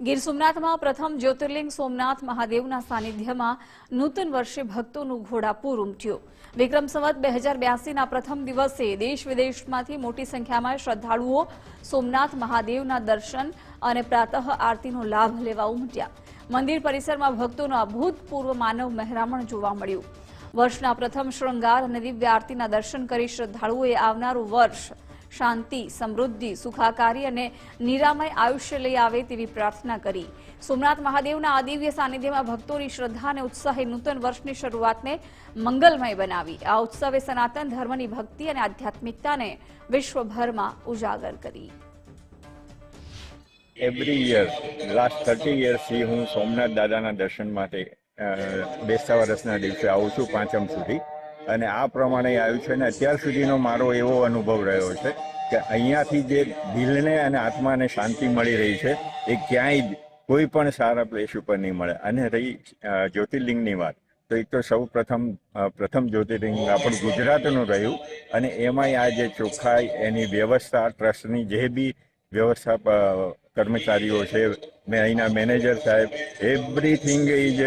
ગીર સોમનાથમાં પ્રથમ જ્યોતિર્લિંગ સોમનાથ મહાદેવના સાનિધ્યમાં નૂતન વર્ષે ભક્તોનું ઘોડાપૂર ઉમટ્યું. વિક્રમ સંવત બે હજાર બ્યાસીના પ્રથમ દિવસે દેશ વિદેશમાંથી મોટી સંખ્યામાં શ્રદ્ધાળુઓ સોમનાથ મહાદેવના દર્શન અને પ્રાતઃ આરતીનો લાભ લેવા ઉમટ્યા. મંદિર પરિસરમાં ભક્તોનું અભૂતપૂર્વ માનવ મહેરામણ જોવા મળ્યું. વર્ષના પ્રથમ શૃંગાર અને દિવ્ય આરતીના દર્શન કરી શ્રદ્ધાળુઓએ આવનારું વર્ષ શાંતિ, સમૃદ્ધિ, સુખાકારી અને નિરામય આયુષ્ય લઈ આવે તેવી પ્રાર્થના કરી. સોમનાથ મહાદેવના આદિવ્ય સાનિધ્યમાં ભક્તોની શ્રદ્ધા અને ઉત્સાહે નૂતન વર્ષની શરૂઆતને મંગલમય બનાવી. આ ઉત્સવે સનાતન ધર્મની ભક્તિ અને આધ્યાત્મિકતાને વિશ્વભરમાં ઉજાગર કરી. એવરી યર લાસ્ટ થર્ટી યર્સથી હું સોમનાથ દાદાના દર્શન માટે બેસતા વર્ષના દિવસે આવું છું પાંચમ સુધી. અને આ પ્રમાણે આવ્યું છે અને અત્યાર સુધીનો મારો એવો અનુભવ રહ્યો છે કે અહીંયાથી જે દિલને અને આત્માને શાંતિ મળી રહી છે, એ ક્યાંય કોઈ પણ સારા પ્લેસ ઉપર નહીં મળે. અને રહી જ્યોતિર્લિંગની વાત, તો એક તો સૌ પ્રથમ પ્રથમ જ્યોતિર્લિંગ આપણું ગુજરાતનું રહ્યું. અને એમાંય આ જે ચોખ્ખાઈ, એની વ્યવસ્થા, ટ્રસ્ટની જે બી વ્યવસ્થા કર્મચારીઓ છે, મેં અહીંના મેનેજર સાહેબ, એવરીથિંગ ઇઝ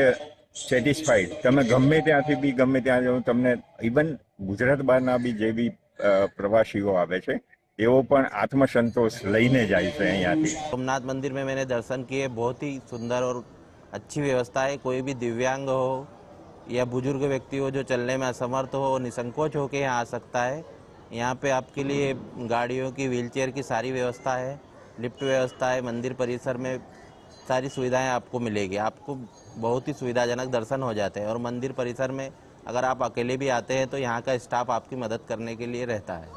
સેટિસ્ફાઈડ તમે ગમે ત્યાંથી બી ગમે ત્યાં જાઓ તમને ઇવન ગુજરાત બહારના બી જે બી અ, પ્રવાસીઓ આવે છે એવો પણ આત્મસંતોષ લઈને જાય છે અહીંયાથી सोमनाथ मंदिर में मैंने दर्शन किए बहुत ही सुंदर और अच्छी व्यवस्था है कोई भी दिव्यांग हो या बुजुर्ग व्यक्ति हो जो चलने में असमर्थ हो निसंकोच होकर यहाँ आ सकता है यहाँ पे आपके लिए गाड़ियों की व्हीलचेयर की सारी व्यवस्था है लिफ्ट व्यवस्था है मंदिर परिसर में सारी सुविधाएं आपको मिलेगी आपको बहुत ही सुविधाजनक दर्शन हो जाते हैं और मंदिर परिसर में अगर आप अकेले भी आते हैं तो यहाँ का स्टाफ आपकी मदद करने के लिए रहता है